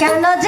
Can not